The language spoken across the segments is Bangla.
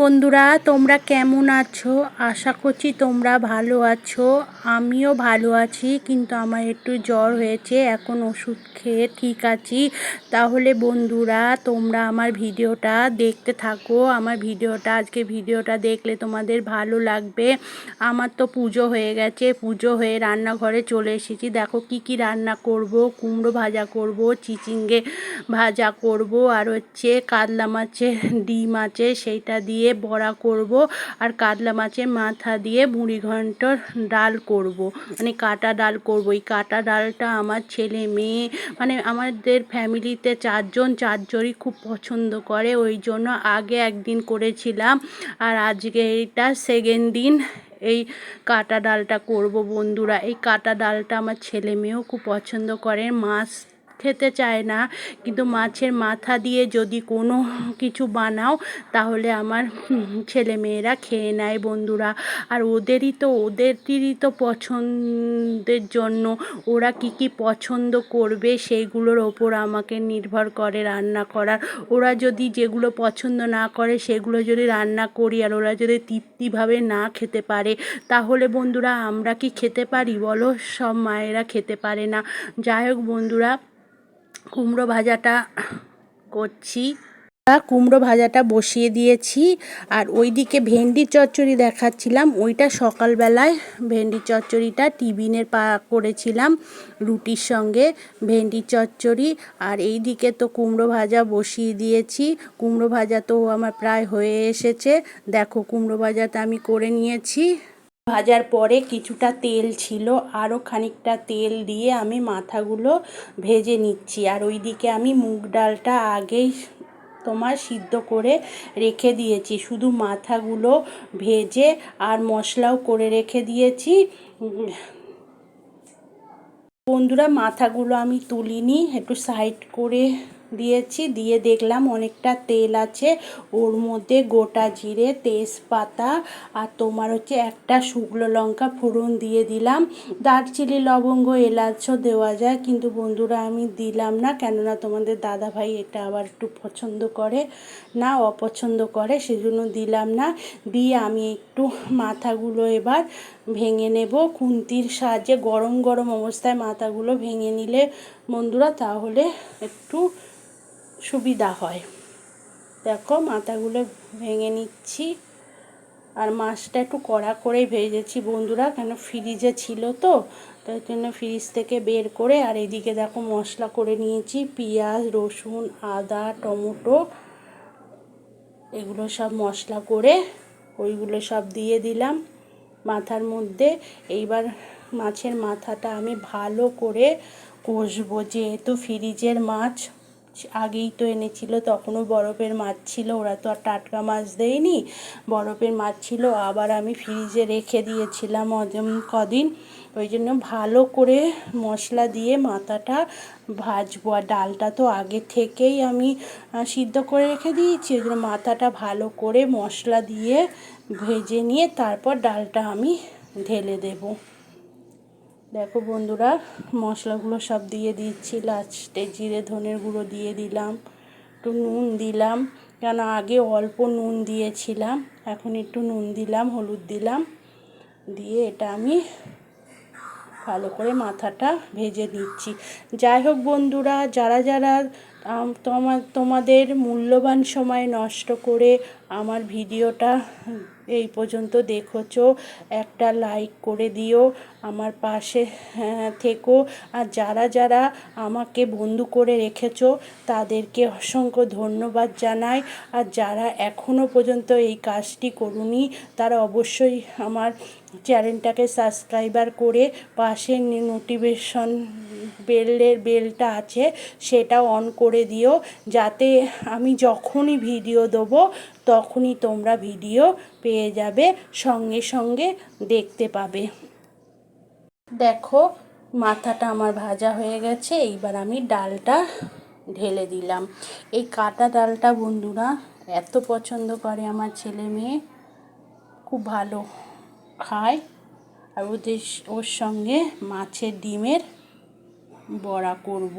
বন্ধুরা, তোমরা কেমন আছো? আশা করছি তোমরা ভালো আছো। আমিও ভালো আছি, কিন্তু আমার একটু জ্বর হয়েছে, এখন ওষুধ খেয়ে ঠিক আছি। তাহলে বন্ধুরা, তোমরা আমার ভিডিওটা দেখতে থাকো। আমার ভিডিওটা আজকে ভিডিওটা দেখলে তোমাদের ভালো লাগবে। আমার তো পুজো হয়ে গেছে, পুজো হয়ে রান্নাঘরে চলে এসেছি। দেখো কি কি রান্না করব, কুমড়ো ভাজা করব, চিচিঙ্গে ভাজা করব, আর হচ্ছে কাতলা মাছের ডিম আছে, সেইটা দিয়ে বড়া করব আর কাতলা মাছের মাথা দিয়ে মুড়ি ঘন্ট ডাল করব। মানে কাটা ডাল করব। এই কাটা ডালটা আমার ছেলে মেয়ে মানে আমাদের ফ্যামিলিতে চারজন, চারজনই খুব পছন্দ করে। ওই জন্য আগে একদিন করেছিলাম আর আজকে এটা সেকেন্ড দিন এই কাটা ডালটা করব বন্ধুরা। এই কাটা ডালটা আমার ছেলে মেয়েও খুব পছন্দ করে। মাছ খেতে চায় না। কিন্তু মাছের মাথা দিয়ে যদি কোনো কিছু বানাও, তাহলে আমার ছেলে মেয়েরা খেয়ে নেয় বন্ধুরা। আর ওদেরই তো ওদেরই তো পছন্দের জন্য। ওরা কি কি পছন্দ করবে সেইগুলোর ওপর আমাকে নির্ভর করে রান্না করার। ওরা যদি যেগুলো পছন্দ না করে, সেগুলো যদি রান্না করি আর ওরা যদি তৃপ্তিভাবে না খেতে পারে, তাহলে বন্ধুরা আমরা কি খেতে পারি? বলো, সব মায়েরা খেতে পারে না। যাই হোক বন্ধুরা কুমড়ো ভাজাটা করছি। কুমড়ো ভাজাটা বসিয়ে দিয়েছি। আর ওইদিকে ভেন্ডি চচ্চড়ি দেখাচ্ছিলাম। ওইটা সকালবেলায় ভেন্ডি চচ্চড়িটা টিফিনের পা, করেছিলাম রুটির সঙ্গে ভেন্ডি চচ্চড়ি। আর এই দিকে তো কুমড়ো ভাজা বসিয়ে দিয়েছি। কুমড়ো ভাজা তো আমার প্রায় হয়ে এসেছে। দেখো কুমড়ো ভাজাটা আমি করে নিয়েছি। ভাজার পরে কিছুটা তেল ছিল আরও খানিকটা তেল দিয়ে আমি মাথাগুলো ভেজে নিচ্ছি। আর ওইদিকে আমি মুগ ডালটা আগেই তোমার সিদ্ধ করে রেখে দিয়েছি। শুধু মাথাগুলো ভেজে আর মশলাও করে রেখে দিয়েছি। বন্ধুরা, মাথাগুলো আমি তুলিনি, একটু সাইড করে দিয়েছি, দিয়ে দেখলাম অনেকটা তেল আছে। ওর মধ্যে গোটা জিরে, তেজপাতা আর তোমার হচ্ছে একটা শুকনো লঙ্কা ফোড়ন দিয়ে দিলাম। দারচিনি, লবঙ্গ, এলাচও দেওয়া যায়, কিন্তু বন্ধুরা আমি দিলাম না, কেননা তোমাদের দাদা ভাই এটা আবার একটু পছন্দ করে, না অপছন্দ করে, সেজন্য দিলাম না। দিয়ে আমি একটু মাথাগুলো এবার ভেঙে নেব। খুন্তির সাহায্যে গরম গরম অবস্থায় মাথাগুলো ভেঙে নিলে বন্ধুরা তাহলে একটু সুবিধা হয়। দেখো, মাথাগুলো ভেঙে নিচ্ছি। আর মাছটা একটু কড়া করেই ভেজেছি। বন্ধুরা, কেন ফ্রিজে ছিল তো, তাই জন্য ফ্রিজ থেকে বের করে আর এদিকে দেখো মশলা করে নিয়েছি। পেঁয়াজ, রসুন, আদা, টমেটো, এগুলো সব মশলা করে ওইগুলো সব দিয়ে দিলাম মাথার মধ্যে। এইবার মাছের মাথাটা আমি ভালো করে কষবো, যেহেতু ফ্রিজের মাছ। আগেই তো এনেছিল, তখনও বরফের মাছ ছিল, ওরা তো আর টাটকা মাছ দেয়নি। বরফের মাছ ছিল, আবার আমি ফ্রিজে রেখে দিয়েছিলাম কদিন। ওই জন্য ভালো করে মশলা দিয়ে মাথাটা ভাজবো, আর ডালটা তো আগে থেকেই আমি সিদ্ধ করে রেখে দিয়েছি। ওই জন্য মাথাটা ভালো করে মশলা দিয়ে ভেজে নিয়ে তারপর ডালটা আমি ঢেলে দেবো। দেখো বন্ধুরা, মশলাগুলো সব দিয়ে দিচ্ছি। লাস্টে জিরে, ধনের গুঁড়ো দিয়ে দিলাম, একটু নুন দিলাম কেন আগে অল্প নুন দিয়েছিলাম, এখন একটু নুন দিলাম, হলুদ দিলাম। দিয়ে এটা আমি ভালো করে মাথাটা ভেজে দিচ্ছি যাই হোক বন্ধুরা, যারা যারা তোমার তোমাদের মূল্যবান সময় নষ্ট করে আমার ভিডিওটা এই পর্যন্ত দেখেছ। একটা লাইক করে দিও আমার পাশে হ্যাঁ, থেকো। আর যারা যারা আমাকে বন্ধু করে রেখেছো তাদেরকে অসংখ্য ধন্যবাদ জানাই। আর যারা এখনও পর্যন্ত এই কাজটি করুনি তারা অবশ্যই আমার চ্যানেলটাকে সাবস্ক্রাইবার করে পাশে নোটিফিকেশন বেলের বেলটা আছে সেটা অন করে দিও। যাতে আমি যখনই ভিডিও দেবো তখনই তোমরা ভিডিও পেয়ে যাবে, সঙ্গে সঙ্গে দেখতে পাবে। দেখো, মাথাটা আমার ভাজা হয়ে গেছে, এইবার আমি ডালটা ঢেলে দিলাম। এই কাটা ডালটা বন্ধুরা এত পছন্দ করে আমার ছেলে মেয়ে। খুব ভালো খায়। আর ওদের ওর সঙ্গে মাছের ডিমের বড়া করব।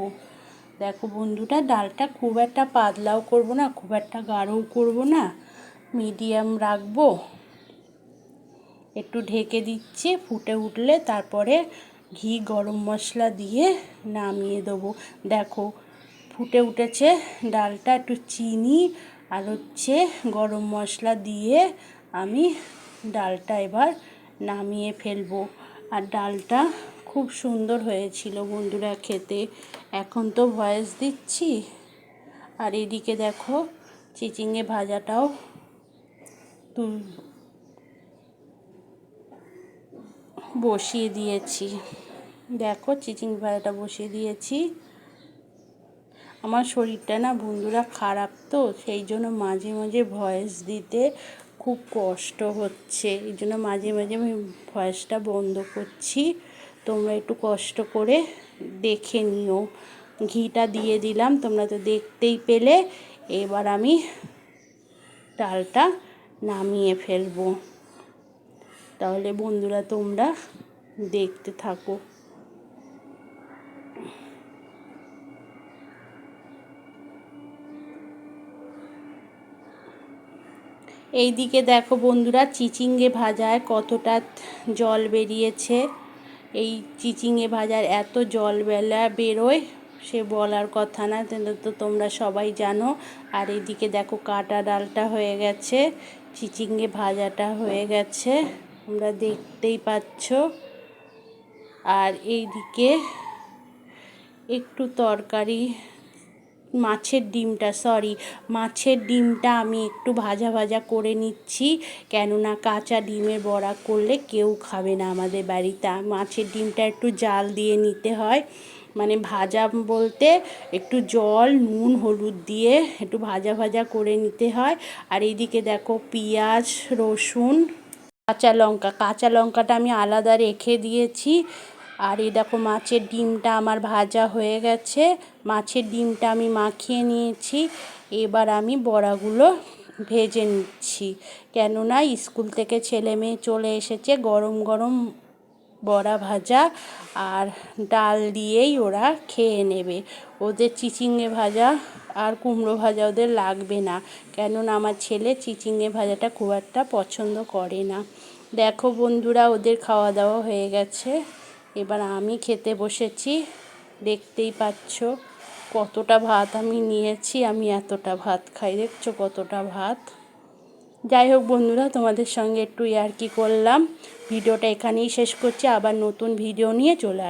দেখো বন্ধুটা ডালটা খুব একটা পাতলাও করব না, খুব একটা গাঢ়ও করব না। মিডিয়াম রাখব। একটু ঢেকে দিচ্ছি, ফুটে উঠলে তারপরে ঘি, গরম মশলা দিয়ে নামিয়ে দেবো। দেখো, ফুটে উঠেছে ডালটা, একটু চিনি আর হচ্ছে গরম মশলা দিয়ে আমি ডালটা এবার নামিয়ে ফেলব। আর ডালটা খুব সুন্দর হয়েছিল বন্ধুরা খেতে। এখন তো ভয়েস দিচ্ছি। আর এদিকে দেখো চিচিঙে ভাজাটাও বসিয়ে দিয়েছি। দেখো চিচিং ভাজাটা বসিয়ে দিয়েছি। আমার শরীরটা না বন্ধুরা খারাপ তো, সেই জন্য মাঝে মাঝে ভয়েস দিতে খুব কষ্ট হচ্ছে। এই জন্য মাঝে মাঝে আমি ভয়েসটা বন্ধ করছি। তোমরা একটু কষ্ট করে দেখে নিও। ঘিটা দিয়ে দিলাম, তোমরা তো দেখতেই পেলে। এবার আমি ডালটা নামিয়ে ফেলব। তাহলে বন্ধুরা, তোমরা দেখতে থাকো। এইদিকে দেখো বন্ধুরা, চিচিঙ্গে ভাজায় কতটা জল বেরিয়েছে। এই চিচিংয়ে ভাজার এত জল বেলা বেরোয়, সে বলার কথা না তো তোমরা সবাই জানো। আর এদিকে দেখো কাটা ডালটা হয়ে গেছে চিচিংয়ে ভাজাটা হয়ে গেছে, তোমরা দেখতেই পাচ্ছ। আর এইদিকে একটু তরকারি মাছের ডিমটা সরি মাছের ডিমটা আমি একটু ভাজা ভাজা করে নিচ্ছি। কেননা কাঁচা ডিমের বড়া করলে কেউ খাবে না আমাদের বাড়িতে। মাছের ডিমটা একটু জাল দিয়ে নিতে হয়। মানে ভাজা বলতে একটু জল, নুন, হলুদ দিয়ে একটু ভাজা ভাজা করে নিতে হয়। আর এইদিকে দেখো পেঁয়াজ, রসুন, কাঁচা লঙ্কা। কাঁচা লঙ্কাটা আমি আলাদা রেখে দিয়েছি। আর এই দেখো মাছের ডিমটা আমার ভাজা হয়ে গেছে। মাছের ডিমটা আমি মাখিয়ে নিয়েছি। এবার আমি বড়াগুলো ভেজে নিচ্ছি। কেননা স্কুল থেকে ছেলে মেয়ে চলে এসেছে গরম গরম বড়া ভাজা আর ডাল দিয়েই ওরা খেয়ে নেবে। ওদের চিচিঙে ভাজা আর কুমড়ো ভাজা ওদের লাগবে না। কেননা আমার ছেলে চিচিঙে ভাজাটা খুব একটা পছন্দ করে না। দেখো বন্ধুরা, ওদের খাওয়া দাওয়া হয়ে গেছে। এবার আমি খেতে বসেছি। দেখতেই পাচ্ছ কতটা ভাত আমি নিয়েছি, আমি এতটা ভাত খাই। দেখছ কতটা ভাত। যাই হোক বন্ধুরা, তোমাদের সঙ্গে একটু ইয়ার্কি করলাম। ভিডিওটা এখানেই শেষ করছি। আবার নতুন ভিডিও নিয়ে চলে